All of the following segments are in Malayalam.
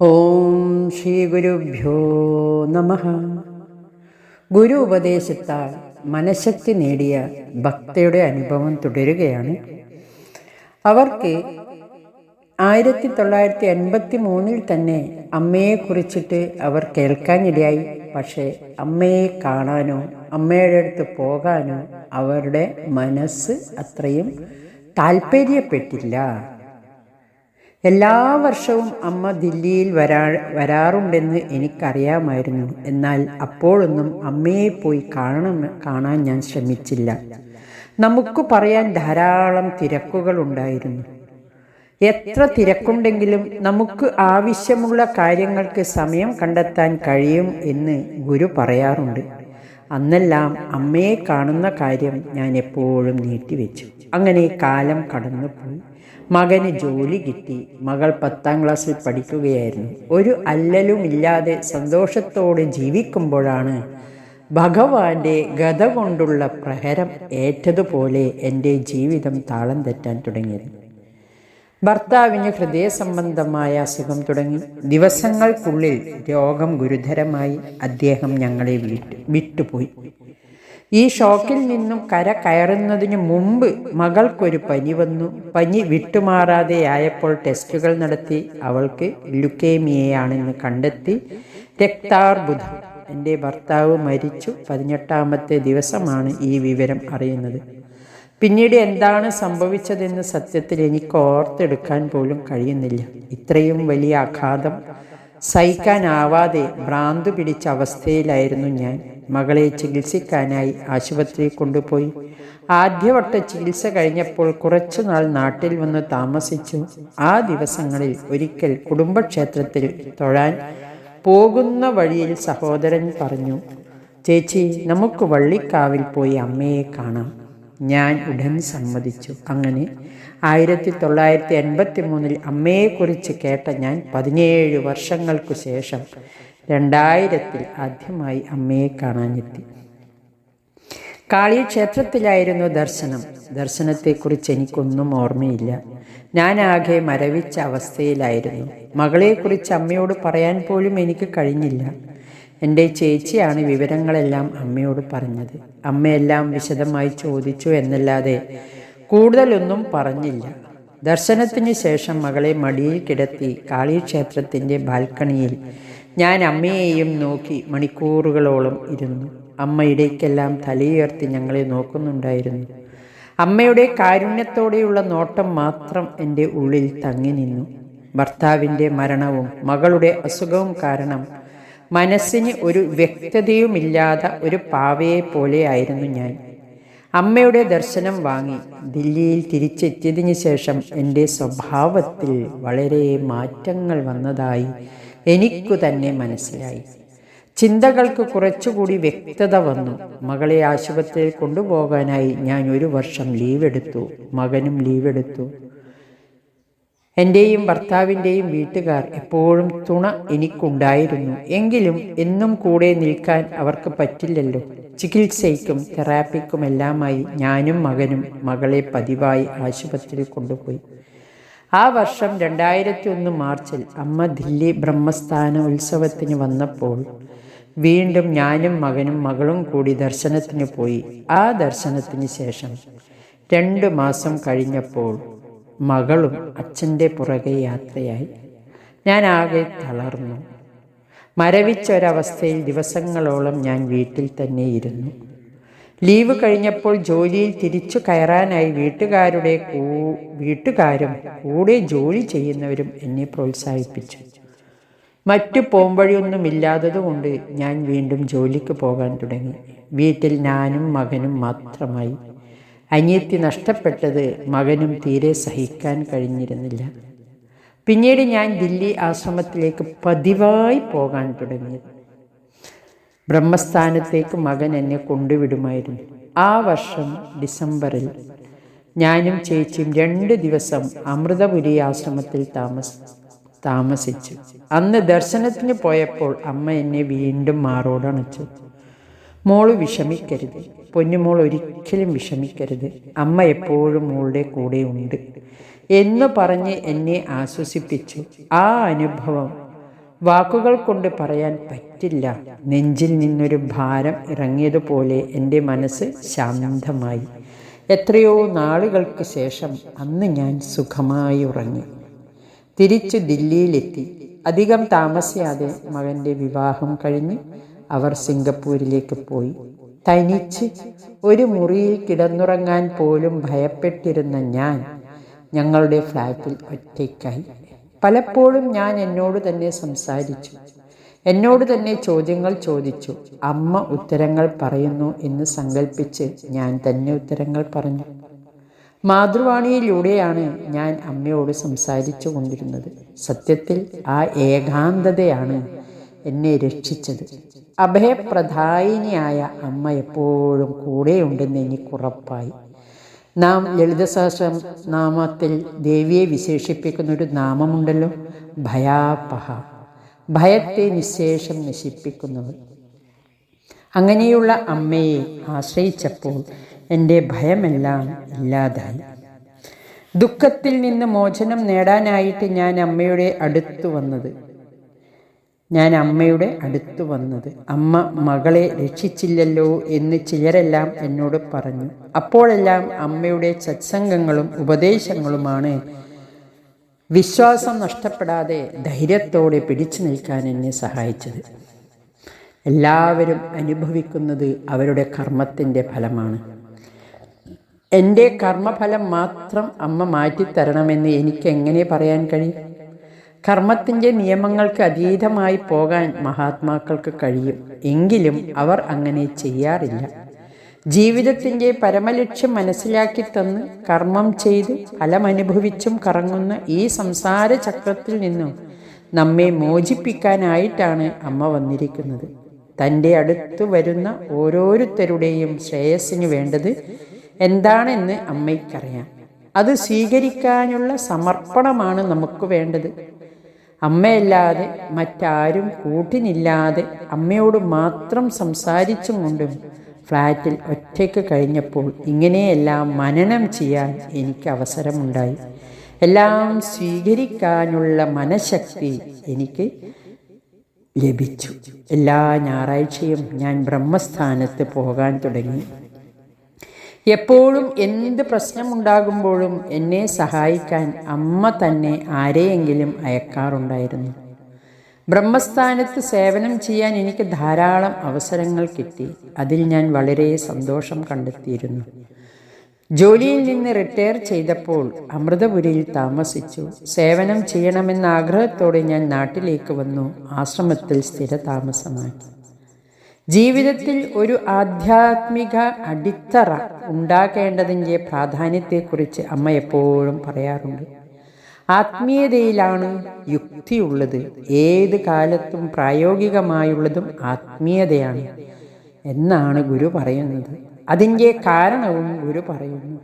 ഓം ശ്രീ ഗുരുഭ്യോ നമ. ഗുരു ഉപദേശത്താൽ മനഃശക്തി നേടിയ ഭക്തയുടെ അനുഭവം തുടരുകയാണ്. അവർക്ക് ആയിരത്തി തൊള്ളായിരത്തി എൺപത്തി മൂന്നിൽ തന്നെ അമ്മയെ കുറിച്ചിട്ട് അവർ കേൾക്കാനിടയായി. പക്ഷേ അമ്മയെ കാണാനോ അമ്മയുടെ അടുത്ത് പോകാനോ അവരുടെ മനസ്സ് അത്രയും താല്പര്യപ്പെട്ടില്ല. എല്ലാ വർഷവും അമ്മ ദില്ലിയിൽ വരാ വരാറുണ്ടെന്ന് എനിക്കറിയാമായിരുന്നു. എന്നാൽ അപ്പോഴൊന്നും അമ്മയെ പോയി കാണണം കാണാൻ ഞാൻ ശ്രമിച്ചില്ല. നമുക്ക് പറയാൻ ധാരാളം തിരക്കുകൾ ഉണ്ടായിരുന്നു എത്ര തിരക്കുണ്ടെങ്കിലും നമുക്ക് ആവശ്യമുള്ള കാര്യങ്ങൾക്ക് സമയം കണ്ടെത്താൻ കഴിയും എന്ന് ഗുരു പറയാറുണ്ട്. അന്നെല്ലാം അമ്മയെ കാണുന്ന കാര്യം ഞാൻ എപ്പോഴും നീട്ടിവെച്ചു. അങ്ങനെ കാലം കടന്നുപോയി. മകന് ജോലി കിട്ടി. മകൾ പത്താം ക്ലാസ്സിൽ പഠിക്കുകയായിരുന്നു. ഒരു അല്ലലുമില്ലാതെ സന്തോഷത്തോടെ ജീവിക്കുമ്പോഴാണ് ഭഗവാന്റെ ഗത കൊണ്ടുള്ള പ്രഹരം ഏറ്റതുപോലെ എന്റെ ജീവിതം താളം തെറ്റാൻ തുടങ്ങിയത്. ഭർത്താവിന് ഹൃദയ സംബന്ധമായ അസുഖം തുടങ്ങി. ദിവസങ്ങൾക്കുള്ളിൽ രോഗം ഗുരുതരമായി അദ്ദേഹം ഞങ്ങളെ വിട്ടു വിട്ടുപോയി. ഈ ഷോക്കിൽ നിന്നും കര കയറുന്നതിന് മുമ്പ് മകൾക്കൊരു പനി വന്നു. പനി വിട്ടുമാറാതെ ആയപ്പോൾ ടെസ്റ്റുകൾ നടത്തി. അവൾക്ക് ലുക്കേമിയയാണെന്ന് കണ്ടെത്തി. രക്താർബുദം. എന്റെ ഭർത്താവ് മരിച്ചു. പതിനെട്ടാമത്തെ ദിവസമാണ് ഈ വിവരം അറിയുന്നത്. പിന്നീട് എന്താണ് സംഭവിച്ചതെന്ന് സത്യത്തിൽ എനിക്ക് ഓർത്തെടുക്കാൻ പോലും കഴിയുന്നില്ല. ഇത്രയും വലിയ ആഘാതം സഹിക്കാനാവാതെ ഭ്രാന്ത് പിടിച്ച അവസ്ഥയിലായിരുന്നു ഞാൻ. മകളെ ചികിത്സിക്കാനായി ആശുപത്രിയിൽ കൊണ്ടുപോയി. ആദ്യവട്ട ചികിത്സ കഴിഞ്ഞപ്പോൾ കുറച്ചുനാൾ നാട്ടിൽ വന്ന് താമസിച്ചു. ആ ദിവസങ്ങളിൽ ഒരിക്കൽ കുടുംബക്ഷേത്രത്തിൽ തൊഴാൻ പോകുന്ന വഴിയിൽ സഹോദരൻ പറഞ്ഞു ചേച്ചി നമുക്ക് വള്ളിക്കാവിൽ പോയി അമ്മയെ കാണാം. ഞാൻ ഉടൻ സമ്മതിച്ചു. അങ്ങനെ ആയിരത്തി തൊള്ളായിരത്തി എൺപത്തി മൂന്നിൽ അമ്മയെക്കുറിച്ച് കേട്ട ഞാൻ പതിനേഴ് വർഷങ്ങൾക്കു ശേഷം രണ്ടായിരത്തിൽ ആദ്യമായി അമ്മയെ കാണാനെത്തി. കാളി ക്ഷേത്രത്തിലായിരുന്നു ദർശനം. ദർശനത്തെക്കുറിച്ച് എനിക്കൊന്നും ഓർമ്മയില്ല. ഞാൻ ആകെ മരവിച്ച അവസ്ഥയിലായിരുന്നു. മകളെക്കുറിച്ച് അമ്മയോട് പറയാൻ പോലും എനിക്ക് കഴിഞ്ഞില്ല. എന്റെ ചേച്ചിയാണ് വിവരങ്ങളെല്ലാം അമ്മയോട് പറഞ്ഞത്. അമ്മയെല്ലാം വിശദമായി ചോദിച്ചു എന്നല്ലാതെ കൂടുതലൊന്നും പറഞ്ഞില്ല. ദർശനത്തിന് ശേഷം മകളെ മടിയിൽ കിടത്തി കാളിക്ഷേത്രത്തിന്റെ ബാൽക്കണിയിൽ ഞാൻ അമ്മയെയും നോക്കി മണിക്കൂറുകളോളം ഇരുന്നു. അമ്മ ഇടയ്ക്കെല്ലാം തലയുയർത്തി ഞങ്ങളെ നോക്കുന്നുണ്ടായിരുന്നു. അമ്മയുടെ കാരുണ്യത്തോടെയുള്ള നോട്ടം മാത്രം എന്റെ ഉള്ളിൽ തങ്ങി നിന്നു. ഭർത്താവിന്റെ മരണവും മകളുടെ അസുഖവും കാരണം മനസ്സിന് ഒരു വ്യക്തതയുമില്ലാത്ത ഒരു പാവയെ പോലെയായിരുന്നു ഞാൻ. അമ്മയുടെ ദർശനം വാങ്ങി ദില്ലിയിൽ തിരിച്ചെത്തിയതിനു ശേഷം എന്റെ സ്വഭാവത്തിൽ വളരെ മാറ്റങ്ങൾ വന്നതായി എനിക്കു തന്നെ മനസ്സിലായി. ചിന്തകൾക്ക് കുറച്ചുകൂടി വ്യക്തത വന്നു. മകളെ ആശുപത്രിയിൽ കൊണ്ടുപോകാനായി ഞാൻ ഒരു വർഷം ലീവ് എടുത്തു മകനും ലീവ് എടുത്തു എന്റെയും ഭർത്താവിന്റെയും വീട്ടുകാർ എപ്പോഴും തുണ എനിക്കുണ്ടായിരുന്നു. എങ്കിലും എന്നും കൂടെ നിൽക്കാൻ അവർക്ക് പറ്റില്ലല്ലോ. ചികിത്സയ്ക്കും തെറാപ്പിക്കുമെല്ലാമായി ഞാനും മകനും മകളെ പതിവായി ആശുപത്രിയിൽ കൊണ്ടുപോയി. ആ വർഷം രണ്ടായിരത്തി ഒന്ന് മാർച്ചിൽ അമ്മ ദില്ലി ബ്രഹ്മസ്ഥാന ഉത്സവത്തിന് വന്നപ്പോൾ വീണ്ടും ഞാനും മകനും മകളും കൂടി ദർശനത്തിന് പോയി. ആ ദർശനത്തിന് ശേഷം രണ്ട് മാസം കഴിഞ്ഞപ്പോൾ മകളും അച്ഛന്റെ പുറകെ യാത്രയായി. ഞാൻ ആകെ തളർന്നു. മരവിച്ചൊരവസ്ഥയിൽ ദിവസങ്ങളോളം ഞാൻ വീട്ടിൽ തന്നെ ഇരുന്നു. ലീവ് കഴിഞ്ഞപ്പോൾ ജോലിയിൽ തിരിച്ചു കയറാനായി വീട്ടുകാരുടെ വീട്ടുകാരും കൂടെ ജോലി ചെയ്യുന്നവരും എന്നെ പ്രോത്സാഹിപ്പിച്ചു. മറ്റു പോംവഴിയൊന്നുമില്ലാത്തതുകൊണ്ട് ഞാൻ വീണ്ടും ജോലിക്ക് പോകാൻ തുടങ്ങി. വീട്ടിൽ ഞാനും മകനും മാത്രമായി. അനിയത്തി നഷ്ടപ്പെട്ടത് മകനും തീരെ സഹിക്കാൻ കഴിഞ്ഞിരുന്നില്ല. പിന്നീട് ഞാൻ ദില്ലി ആശ്രമത്തിലേക്ക് പതിവായി പോകാൻ തുടങ്ങി ബ്രഹ്മസ്ഥാനത്തേക്ക് മകൻ എന്നെ കൊണ്ടുവിടുമായിരുന്നു. ആ വർഷം ഡിസംബറിൽ ഞാനും ചേച്ചിയും രണ്ട് ദിവസം അമൃതപുരി ആശ്രമത്തിൽ താമസ താമസിച്ചു. അന്ന് ദർശനത്തിന് പോയപ്പോൾ അമ്മ എന്നെ വീണ്ടും മാറോടണച്ചു. മോൾ വിഷമിക്കരുത്. പൊന്നുമോൾ ഒരിക്കലും വിഷമിക്കരുത്. അമ്മ എപ്പോഴും മോളുടെ കൂടെ ഉണ്ട്. എന്ന് പറഞ്ഞ് എന്നെ ആശ്വസിപ്പിച്ചു. ആ അനുഭവം വാക്കുകൾ കൊണ്ട് പറയാൻ പറ്റില്ല. നെഞ്ചിൽ നിന്നൊരു ഭാരം ഇറങ്ങിയതുപോലെ എന്റെ മനസ്സ് ശാന്തമായി. എത്രയോ നാളുകൾക്ക് ശേഷം അന്ന് ഞാൻ സുഖമായി ഉറങ്ങി. തിരിച്ചു ദില്ലിയിലെത്തി. അധികം താമസിയാതെ മകന്റെ വിവാഹം കഴിഞ്ഞ് അവർ സിംഗപ്പൂരിലേക്ക് പോയി. തനിച്ച് ഒരു മുറിയിൽ കിടന്നുറങ്ങാൻ പോലും ഭയപ്പെട്ടിരുന്ന ഞാൻ ഞങ്ങളുടെ ഫ്ലാറ്റിൽ ഒറ്റയ്ക്കായി. പലപ്പോഴും ഞാൻ എന്നോട് തന്നെ സംസാരിച്ചു. എന്നോട് തന്നെ ചോദ്യങ്ങൾ ചോദിച്ചു. അമ്മ ഉത്തരങ്ങൾ പറയുന്നു എന്ന് സങ്കല്പിച്ച് ഞാൻ തന്നെ ഉത്തരങ്ങൾ പറഞ്ഞു. മാതൃവാണിയിലൂടെയാണ് ഞാൻ അമ്മയോട് സംസാരിച്ചു കൊണ്ടിരുന്നത്. സത്യത്തിൽ ആ ഏകാന്തതയാണ് എന്നെ രക്ഷിച്ചത്. അഭയപ്രധായിനിയായ അമ്മ എപ്പോഴും കൂടെയുണ്ടെന്ന് എനിക്കുറപ്പായി നാം ലളിതസഹസ്രം നാമത്തിൽ ദേവിയെ വിശേഷിപ്പിക്കുന്ന ഒരു നാമമുണ്ടല്ലോ ഭയാപഹ. ഭയത്തെ നിശേഷം നശിപ്പിക്കുന്നത് അങ്ങനെയുള്ള അമ്മയെ ആശ്രയിച്ചപ്പോൾ എന്റെ ഭയമെല്ലാം ഇല്ലാതായി. ദുഃഖത്തിൽ നിന്ന് മോചനം നേടാനായിട്ട് ഞാൻ അമ്മയുടെ അടുത്തു വന്നത് ഞാൻ അമ്മയുടെ അടുത്തു വന്നത്. അമ്മ മകളെ രക്ഷിച്ചില്ലല്ലോ എന്ന് ചിലരെല്ലാം എന്നോട് പറഞ്ഞു. അപ്പോഴെല്ലാം അമ്മയുടെ സത്സംഗങ്ങളും ഉപദേശങ്ങളുമാണ്. വിശ്വാസം നഷ്ടപ്പെടാതെ ധൈര്യത്തോടെ പിടിച്ചു നിൽക്കാൻ എന്നെ സഹായിച്ചത്. എല്ലാവരും അനുഭവിക്കുന്നത് അവരുടെ കർമ്മത്തിന്റെ ഫലമാണ്. എന്റെ കർമ്മഫലം മാത്രം അമ്മ മാറ്റിത്തരണമെന്ന് എനിക്ക് എങ്ങനെ പറയാൻ കഴിയും? കർമ്മത്തിന്റെ നിയമങ്ങൾക്ക് അതീതമായി പോകാൻ മഹാത്മാക്കൾക്ക് കഴിയും. എങ്കിലും അവർ അങ്ങനെ ചെയ്യാറില്ല. ജീവിതത്തിന്റെ പരമലക്ഷ്യം മനസ്സിലാക്കി തന്ന് കർമ്മം ചെയ്ത് ഫലമനുഭവിച്ചും കറങ്ങുന്ന ഈ സംസാര ചക്രത്തിൽ നിന്നും നമ്മെ മോചിപ്പിക്കാനായിട്ടാണ് അമ്മ വന്നിരിക്കുന്നത്. തന്റെ അടുത്ത് വരുന്ന ഓരോരുത്തരുടെയും ശ്രേയസ്സിന് വേണ്ടത് എന്താണെന്ന് അമ്മയ്ക്കറിയാം. അത് സ്വീകരിക്കാനുള്ള സമർപ്പണമാണ് നമുക്ക് വേണ്ടത്. അമ്മയല്ലാതെ മറ്റാരും കൂട്ടിനില്ലാതെ അമ്മയോട് മാത്രം സംസാരിച്ചും കൊണ്ടും ഫ്ലാറ്റിൽ ഒറ്റയ്ക്ക് കഴിഞ്ഞപ്പോൾ ഇങ്ങനെയെല്ലാം മനനം ചെയ്യാൻ എനിക്ക് അവസരമുണ്ടായി. എല്ലാം സ്വീകരിക്കാനുള്ള മനഃശക്തി എനിക്ക് ലഭിച്ചു. എല്ലാ ഞായറാഴ്ചയും ഞാൻ ബ്രഹ്മസ്ഥാനത്ത് പോകാൻ തുടങ്ങി. എപ്പോഴും എന്ത് പ്രശ്നമുണ്ടാകുമ്പോഴും എന്നെ സഹായിക്കാൻ അമ്മ തന്നെ ആരെയെങ്കിലും അയക്കാറുണ്ടായിരുന്നു. ബ്രഹ്മസ്ഥാനത്ത് സേവനം ചെയ്യാൻ എനിക്ക് ധാരാളം അവസരങ്ങൾ കിട്ടി. അതിൽ ഞാൻ വളരെ സന്തോഷം കണ്ടെത്തിയിരുന്നു. ജോലിയിൽ നിന്ന് റിട്ടയർ ചെയ്തപ്പോൾ അമൃതപുരിയിൽ താമസിച്ചു. സേവനം ചെയ്യണമെന്ന ആഗ്രഹത്തോടെ ഞാൻ നാട്ടിലേക്ക് വന്നു. ആശ്രമത്തിൽ സ്ഥിര താമസമാക്കി ജീവിതത്തിൽ ഒരു ആധ്യാത്മിക അടിത്തറ ഉണ്ടാക്കേണ്ടതിന്റെ പ്രാധാന്യത്തെക്കുറിച്ച് അമ്മ എപ്പോഴും പറയാറുണ്ട്. ആത്മീയതയിലാണ് യുക്തിയുള്ളത്. ഏത് കാലത്തും പ്രായോഗികമായുള്ളതും ആത്മീയതയാണ് എന്നാണ് ഗുരു പറയുന്നത്. അതിന്റെ കാരണവും ഗുരു പറയുന്നു.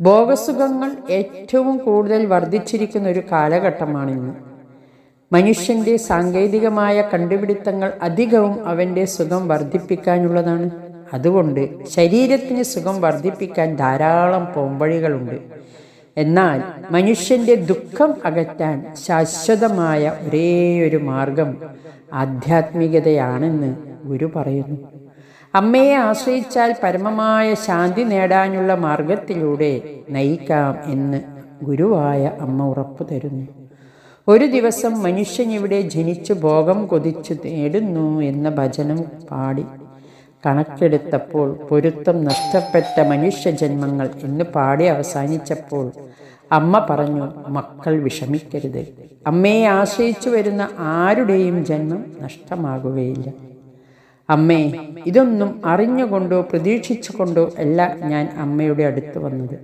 ഭോഗസുഖങ്ങൾ ഏറ്റവും കൂടുതൽ വർദ്ധിച്ചിരിക്കുന്ന ഒരു കാലഘട്ടമാണിന്ന്. മനുഷ്യന്റെ സാങ്കേതികമായ കണ്ടുപിടുത്തങ്ങൾ അധികവും അവന്റെ സുഖം വർദ്ധിപ്പിക്കാനുള്ളതാണ്. അതുകൊണ്ട് ശരീരത്തിന് സുഖം വർദ്ധിപ്പിക്കാൻ ധാരാളം പോംവഴികളുണ്ട്. എന്നാൽ മനുഷ്യന്റെ ദുഃഖം അകറ്റാൻ ശാശ്വതമായ ഒരേയൊരു മാർഗം ആധ്യാത്മികതയാണെന്ന് ഗുരു പറയുന്നു. അമ്മയെ ആശ്രയിച്ചാൽ പരമമായ ശാന്തി നേടാനുള്ള മാർഗത്തിലൂടെ നയിക്കാം എന്ന് ഗുരുവായ അമ്മ ഉറപ്പു തരുന്നു ഒരു ദിവസം മനുഷ്യൻ ഇവിടെ ജനിച്ചു ഭോഗം കൊതിച്ചു നേടുന്നു എന്ന ഭജനം പാടി കണക്കെടുത്തപ്പോൾ പൊരുത്തം നഷ്ടപ്പെട്ട മനുഷ്യജന്മങ്ങൾ എന്ന് പാടി അവസാനിച്ചപ്പോൾ അമ്മ പറഞ്ഞു മക്കൾ വിഷമിക്കരുത്. അമ്മയെ ആശ്രയിച്ചു വരുന്ന ആരുടെയും ജന്മം നഷ്ടമാകുകയില്ല. അമ്മേ ഇതൊന്നും അറിഞ്ഞുകൊണ്ടോ പ്രതീക്ഷിച്ചുകൊണ്ടോ അല്ല ഞാൻ അമ്മയുടെ അടുത്ത് വന്നത്.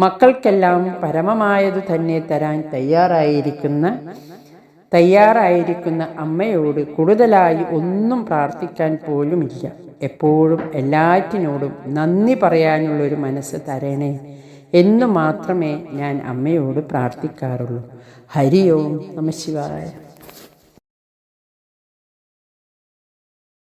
മക്കൾക്കെല്ലാം പരമമായത് തന്നെ തരാൻ തയ്യാറായിരിക്കുന്ന തയ്യാറായിരിക്കുന്ന അമ്മയോട് കൂടുതലായി ഒന്നും പ്രാർത്ഥിക്കാൻ പോലുമില്ല. എപ്പോഴും എല്ലാറ്റിനോടും നന്ദി പറയാനുള്ളൊരു മനസ്സ് തരണേ എന്നു മാത്രമേ ഞാൻ അമ്മയോട് പ്രാർത്ഥിക്കാറുള്ളൂ. ഹരി ഓം നമ ശിവായ.